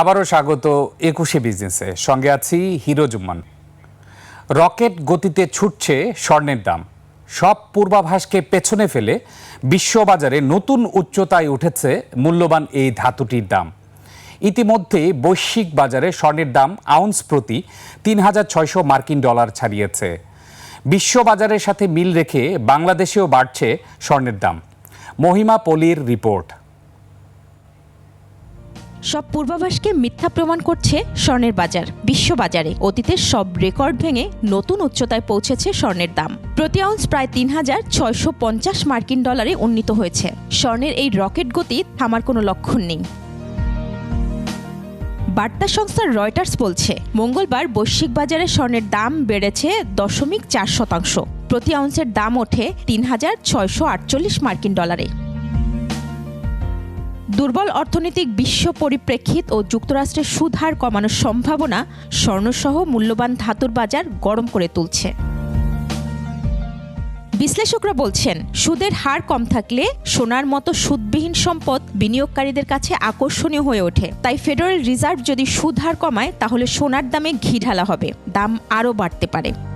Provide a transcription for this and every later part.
আবারও স্বাগত একুশে বিজনেসে। সঙ্গে আছি হিরো জুম্মান। রকেট গতিতে ছুটছে স্বর্ণের দাম। সব পূর্বাভাসকে পেছনে ফেলে বিশ্ববাজারে নতুন উচ্চতায় উঠেছে মূল্যবান এই ধাতুটির দাম। ইতিমধ্যে বৈশ্বিক বাজারে স্বর্ণের দাম আউন্স প্রতি তিন হাজার ছয়শো মার্কিন ডলার ছাড়িয়েছে। বিশ্ববাজারের সাথে মিল রেখে বাংলাদেশেও বাড়ছে স্বর্ণের দাম। মহিমা পলির রিপোর্ট। সব পূর্বাভাসকে মিথ্যা প্রমাণ করছে স্বর্ণের বাজার। বিশ্ববাজারে অতীতের সব রেকর্ড ভেঙে নতুন উচ্চতায় পৌঁছেছে স্বর্ণের দাম। প্রতি আউন্স প্রায় তিন হাজার ছয়শো পঞ্চাশ মার্কিন ডলারে উন্নীত হয়েছে। স্বর্ণের এই রকেট গতি থামার কোনো লক্ষণ নেই। বার্তা সংস্থা রয়টার্স বলছে, মঙ্গলবার বৈশ্বিক বাজারে স্বর্ণের দাম বেড়েছে দশমিক চার শতাংশ। প্রতি আউন্সের দাম ওঠে তিন হাজার ছয়শো আটচল্লিশ মার্কিন ডলারে। দুর্বল অর্থনৈতিক বিশ্ব পরিপ্রেক্ষিত ও যুক্তরাষ্ট্রের সুদ হার কমানোর সম্ভাবনা স্বর্ণসহ মূল্যবান ধাতুর বাজার গরম করে তুলছে। বিশ্লেষকরা বলছেন, সুদের হার কম থাকলে সোনার মতো সুদবিহীন সম্পদ বিনিয়োগকারীদের কাছে আকর্ষণীয় হয়ে ওঠে। তাই ফেডারেল রিজার্ভ যদি সুদ হার কমায়, তাহলে সোনার দামে ঘি ঢালা হবে। দাম আরও বাড়তে পারে।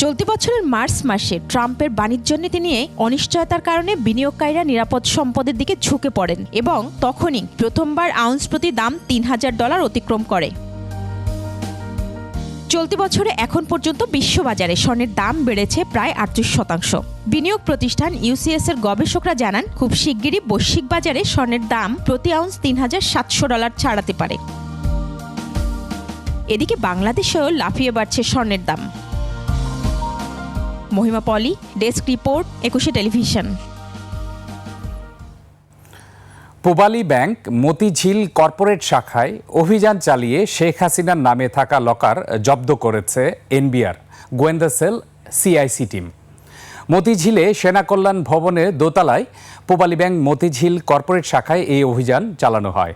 চলতি বছরের মার্চ মাসে ট্রাম্পের বাণিজ্য নীতি নিয়ে অনিশ্চয়তার কারণে বিনিয়োগকারীরা নিরাপদ সম্পদের দিকে ঝুঁকে পড়েন এবং তখনই প্রথমবার আউন্স প্রতি দাম তিন হাজার ডলার অতিক্রম করে। চলতি বছরে এখন পর্যন্ত বিশ্ববাজারে স্বর্ণের দাম বেড়েছে প্রায় আটত্রিশ শতাংশ। বিনিয়োগ প্রতিষ্ঠান ইউসিএস এর গবেষকরা জানান, খুব শিগগিরই বৈশ্বিক বাজারে স্বর্ণের দাম প্রতি আউন্স তিন হাজার সাতশো ডলার ছাড়াতে পারে। এদিকে বাংলাদেশেও লাফিয়ে বাড়ছে স্বর্ণের দাম। মহিমা পলি, ডেস্ক রিপোর্ট, একুশে television. Pubali bank, Motijheel corporate শাখায় অভিযান চালিয়ে শেখ হাসিনার নামে থাকা লকার জব্দ করেছে এনবিআর, গোয়েন্দা সেল, সিআইসি টিম। মতিঝিলে সেনা কল্যাণ ভবনের দোতলায় পূবালী ব্যাংক, মতিঝিল কর্পোরেট শাখায় এই অভিযান চালানো হয়।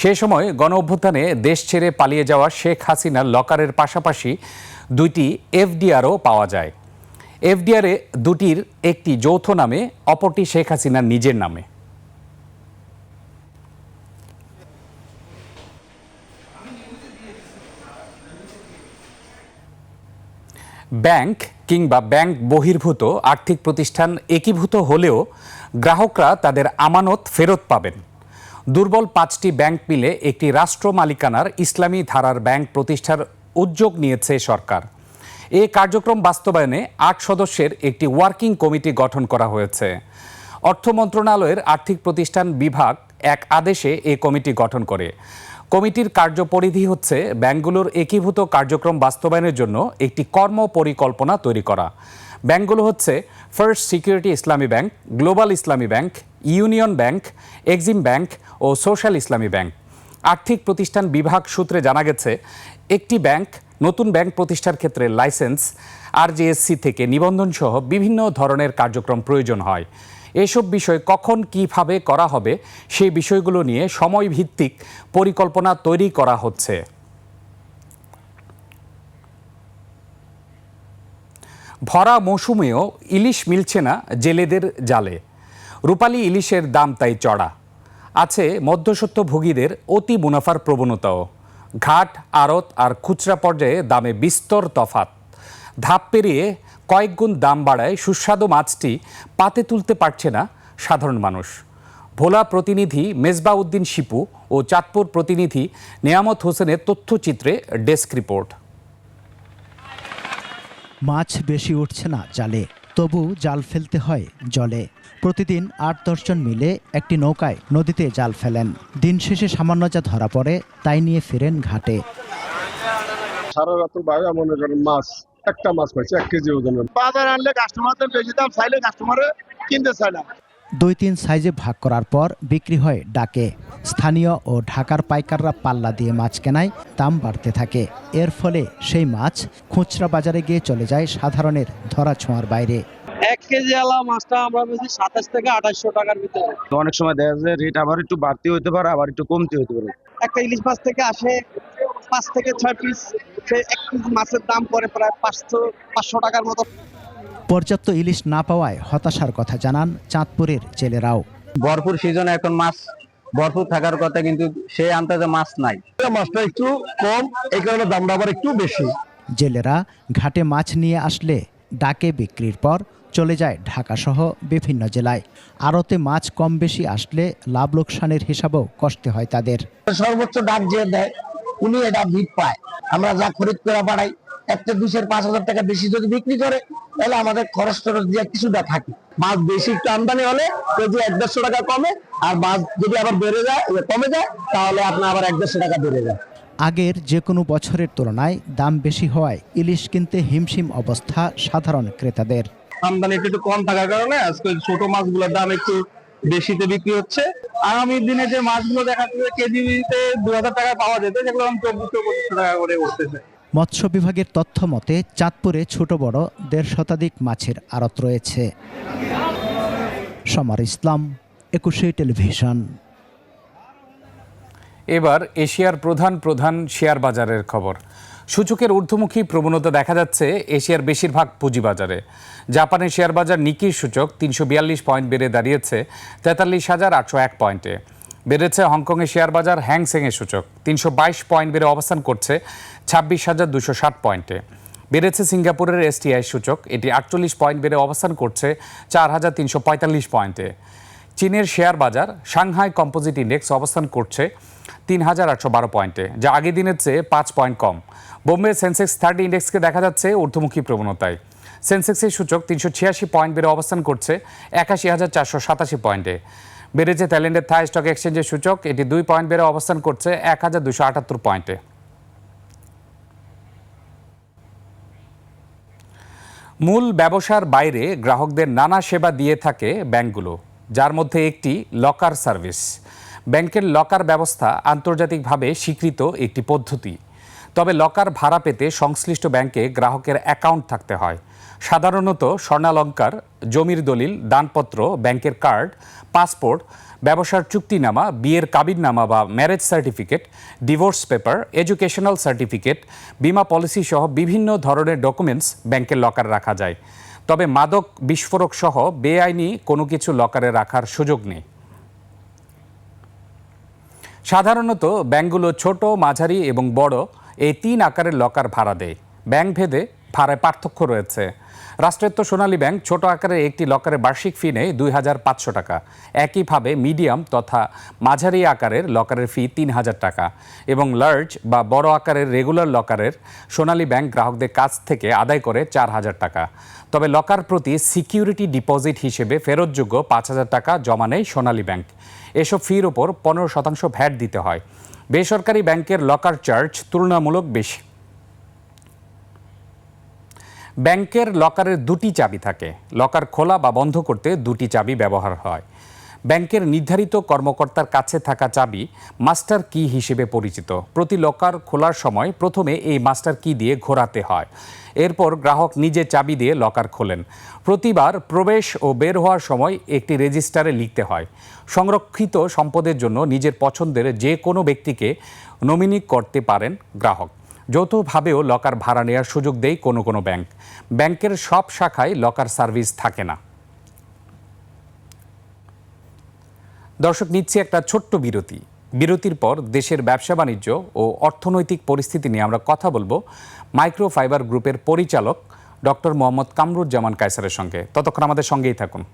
সে সময় গণ অভ্যুত্থানে দেশ ছেড়ে পালিয়ে যাওয়া শেখ হাসিনার লকারের পাশাপাশি দুইটি এফডিআরও পাওয়া যায়। এফডিআরে দুটির একটি যৌথ নামে, অপরটি শেখ হাসিনার নিজের নামে। ব্যাংক কিংবা ব্যাংক বহির্ভূত আর্থিক প্রতিষ্ঠান একীভূত হলেও গ্রাহকরা তাদের আমানত ফেরত পাবেন। দুর্বল পাঁচটি ব্যাংক মিলে একটি রাষ্ট্র মালিকানার ইসলামী ধারার ব্যাংক প্রতিষ্ঠার উদ্যোগ নিয়েছে সরকার। এ কার্যক্রম বাস্তবায়নে আট সদস্যের একটি ওয়ার্কিং কমিটি গঠন করা হয়েছে। অর্থ মন্ত্রণালয়ের আর্থিক প্রতিষ্ঠান বিভাগ এক আদেশে এ কমিটি গঠন করে। কমিটির কার্যপরিধি হচ্ছে ব্যাংকগুলোর একীভূত কার্যক্রম বাস্তবায়নের জন্য একটি কর্ম পরিকল্পনা তৈরি করা। ব্যাংকগুলো হচ্ছে first security Islami bank, global Islami bank, union bank, Exim bank ও সোশ্যাল ইসলামী ব্যাংক। আর্থিক প্রতিষ্ঠান বিভাগ সূত্রে জানা গেছে, একটি ব্যাংক নতুন ব্যাংক প্রতিষ্ঠার ক্ষেত্রে লাইসেন্স আরজেএসসি থেকে নিবন্ধন সহ বিভিন্ন ধরনের কার্যক্রম প্রয়োজন হয়। এসব বিষয় কখন কীভাবে করা হবে, সেই বিষয়গুলো নিয়ে সময় ভিত্তিক পরিকল্পনা তৈরি করা হচ্ছে। ভরা মৌসুমেও ইলিশ মিলছে না জেলেদের জালে। রূপালী ইলিশের দাম তাই চড়া। আছে মধ্যসত্ত্বভোগীদের অতি মুনাফার প্রবণতাও। ঘাট, আড়ত আর খুচরা পর্যায়ে দামে বিস্তর তফাত ধাপ পেরিয়ে কয়েকগুণ দাম বাড়ায় সুস্বাদু মাছটি পাতে তুলতে পারছে না সাধারণ মানুষ। ভোলা প্রতিনিধি মেজবা উদ্দিন শিপু ও চাঁদপুর প্রতিনিধি নেয়ামত হোসেনের তথ্যচিত্রে ডেস্ক রিপোর্ট। মাছ বেশি উঠছে না জালে, তবু জাল ফেলতে হয় জলে। প্রতিদিন আট দশজন মিলে একটি নৌকায় নদীতে জাল ফেলেন। দিন শেষে সামান্য যা ধরা পড়ে তাই নিয়ে ফেরেন ঘাটে। সারা রাত্র বাইরে মনে করেন মাছ একটা মাছ পাইছে এক কেজি ওজনের। বাজার আনলে কাস্টমারদের বেশি দাম চাইলে কাস্টমারে কিনতে চায় না। দুই তিন সাইজে ভাগ করার পর বিক্রি হয় ডাকে। স্থানীয় ও ঢাকার পাইকাররা পাল্লা দিয়ে মাছ কেনায় দাম বাড়তে থাকে। এর ফলে সেই মাছ খুচরা বাজারে গিয়ে চলে যায় সাধারণের ধরা ছোঁয়ার বাইরে। কেজি আলা মাছটা আমরা বেশি সাতাশ থেকে আঠাশশো টাকার ভিতরে। অনেক সময় দেখা যায় রেট আবার একটু বাড়তি হতে পারে আবার একটু কমতে হতে পারে। একটা ইলিশ মাছ থেকে আসে পাঁচ থেকে ছয় পিস সে এক কেজি মাছের দাম পড়ে প্রায় পাঁচশো পাঁচশো টাকার মতো। পর্যাপ্ত ইলিশ না পাওয়ায় হতাশার কথা জানান চাঁদপুরের জেলেরাও। ভরপুর সিজনে এখন মাছ ভরপুর থাকার কথা কিন্তু সেই আন্দাজে মাছ নাই। মাছটা একটু কম এই কারণে দামটা আবার একটু বেশি। জেলেরা ঘাটে মাছ নিয়ে আসলে ডাকে বিক্রির পর চলে যায় ঢাকাসহ বিভিন্ন জেলায়। আড়তে মাছ কম বেশি আসলে লাভ লোকসানের হিসাবেও কষতে হয় তাদের। সর্বোচ্চ ডাক যে দেয় উনি এটা ভিড় পায়। আমরা যা খরিদ করে বাড়াই একটা দুশের পাঁচ হাজার টাকা বেশি যদি বিক্রি করে তাহলে আমাদের খরচ টরচ দিয়ে কিছুটা থাকে। মাছ বেশি একটু আমদানি হলে কেজি এক দেড়শো টাকা কমে আর মাছ যদি আবার বেড়ে যায় কমে যায় তাহলে আপনার আবার এক দেড়শো টাকা বেড়ে যায়। আগের যে কোনো বছরের তুলনায় দাম বেশি হওয়ায় ইলিশ কিনতে হিমশিম অবস্থা সাধারণ ক্রেতাদের। আমদানি একটু কম থাকার কারণে আজকে ছোট মাছগুলোর দাম একটু বেশিতে বিক্রি হচ্ছে। আগামী দিনে যে মাছগুলো দেখা যাচ্ছে কেজিতে দু হাজার টাকা পাওয়া যেত, সেগুলো চব্বিশশো পঁচিশশো টাকা করে উঠতেছে। মৎস্য বিভাগের তথ্য মতে, চাঁদপুরে ছোট বড় দেড় শতাধিক মাছের আড়ত রয়েছে। সমার ইসলাম, একুশে টেলিভিশন। এবার এশিয়ার প্রধান প্রধান শেয়ার বাজারের খবর। সূচকের ঊর্ধ্বমুখী প্রবণতা দেখা যাচ্ছে এশিয়ার বেশিরভাগ পুঁজিবাজারে। জাপানের শেয়ার বাজার নিকির সূচক তিনশো বিয়াল্লিশ পয়েন্ট বেড়ে দাঁড়িয়েছে তেতাল্লিশ হাজার আটশো এক পয়েন্টে। বেড়েছে হংকংয়ের শেয়ার বাজার হ্যাংসেংয়ের সূচক তিনশো বাইশ পয়েন্ট বেড়ে অবস্থান করছে ছাব্বিশ হাজার দুশো ষাট পয়েন্টে। বেড়েছে সিঙ্গাপুরের এসটিআই সূচক, এটি আটচল্লিশ পয়েন্ট বেড়ে অবস্থান করছে চার হাজার তিনশো পঁয়তাল্লিশ পয়েন্টে। চীনের শেয়ার বাজার, সাংহাই কম্পোজিট ইন্ডেক্স অবস্থান করছে তিন হাজার আটশো বারো পয়েন্টে, যা আগের দিনের চেয়ে পাঁচ পয়েন্ট কম। বোম্বে সেন্সেক্স থার্টি ইন্ডেক্সকে দেখা যাচ্ছে ঊর্ধ্বমুখী প্রবণতায়। সেন্সেক্সের সূচক তিনশো ছিয়াশি পয়েন্ট বেড়ে অবস্থান করছে একাশি হাজার চারশো সাতাশি পয়েন্টে। বেড়েছে থাইল্যান্ডের থাই স্টক এক্সচেঞ্জের সূচক, এটি দুই পয়েন্ট বেড়ে অবস্থান করছে এক হাজার দুশো আটাত্তর পয়েন্টে। মূল ব্যবসার বাইরে গ্রাহকদের নানা সেবা দিয়ে থাকে ব্যাংকগুলো, যার মধ্যে একটি লকার সার্ভিস। ব্যাংকের লকার ব্যবস্থা আন্তর্জাতিকভাবে স্বীকৃত একটি পদ্ধতি। তবে লকার ভাড়া পেতে সংশ্লিষ্ট ব্যাংকে গ্রাহকের অ্যাকাউন্ট থাকতে হয়। সাধারণত স্বর্ণালঙ্কার, জমির দলিল, দানপত্র, ব্যাংকের কার্ড, পাসপোর্ট, ব্যবসার চুক্তিনামা, বিয়ের কাবিননামা বা marriage certificate, divorce paper, educational certificate, বিমা পলিসি সহ বিভিন্ন ধরনের ডকুমেন্টস ব্যাংকের লকার রাখা যায়। তবে মাদক বিস্ফোরক সহ বেআইনি কোনো কিছু লকারে রাখার সুযোগ নেই। সাধারণত ব্যাংকগুলো ছোট, মাঝারি এবং বড় এই তিন আকারের লকার ভাড়া দেয়। ব্যাংক ভেদে ভাড়ায় পার্থক্য রয়েছে। রাষ্ট্রায়ত্ত সোনালী ব্যাংক ছোট আকারের একটি লকারের বার্ষিক ফি নেয় দুই হাজার পাঁচশো টাকা। একইভাবে মিডিয়াম তথা মাঝারি আকারের লকারের ফি তিন হাজার টাকা এবং লার্জ বা বড় আকারের রেগুলার লকারের সোনালী ব্যাংক গ্রাহকদের কাছ থেকে আদায় করে চার হাজার টাকা। তবে লকার প্রতি সিকিউরিটি ডিপোজিট হিসেবে ফেরতযোগ্য পাঁচ হাজার টাকা জমা নেয় সোনালী ব্যাংক। এসব ফির ওপর পনেরো শতাংশ ভ্যাট দিতে হয়। বেসরকারি ব্যাংকের লকার চার্জ তুলনামূলক বেশি। ব্যাংকের লকারের দুটি চাবি থাকে। লকার খোলা বা বন্ধ করতে দুটি চাবি ব্যবহার হয়। ব্যাংকের নির্ধারিত কর্মকর্তার কাছে থাকা চাবি মাস্টার কি হিসেবে পরিচিত? প্রতি লকার খোলার সময় প্রথমে এই মাস্টার কি দিয়ে ঘোরাতে হয়। এরপর গ্রাহক নিজে চাবি দিয়ে লকার খোলেন। প্রতিবার প্রবেশ ও বের হওয়ার সময় একটি রেজিস্টারে লিখতে হয়। সংরক্ষিত সম্পদের জন্য নিজের পছন্দের যে কোনো ব্যক্তিকে নমিনি করতে পারেন গ্রাহক। যৌথভাবেও লকার ভাড়া নেওয়ার সুযোগ দেয় কোনো কোনো ব্যাংক। ব্যাংকের সব শাখায় লকার সার্ভিস থাকে না। দর্শক, নিচ্ছি একটা ছোট্ট বিরতি। বিরতির পর দেশের ব্যবসা বাণিজ্য ও অর্থনৈতিক পরিস্থিতি নিয়ে আমরা কথা বলব মাইক্রোফাইবার গ্রুপের পরিচালক ডক্টর মোহাম্মদ কামরুজ্জামান কায়সারের সঙ্গে। ততক্ষণ আমাদের সঙ্গেই থাকুন।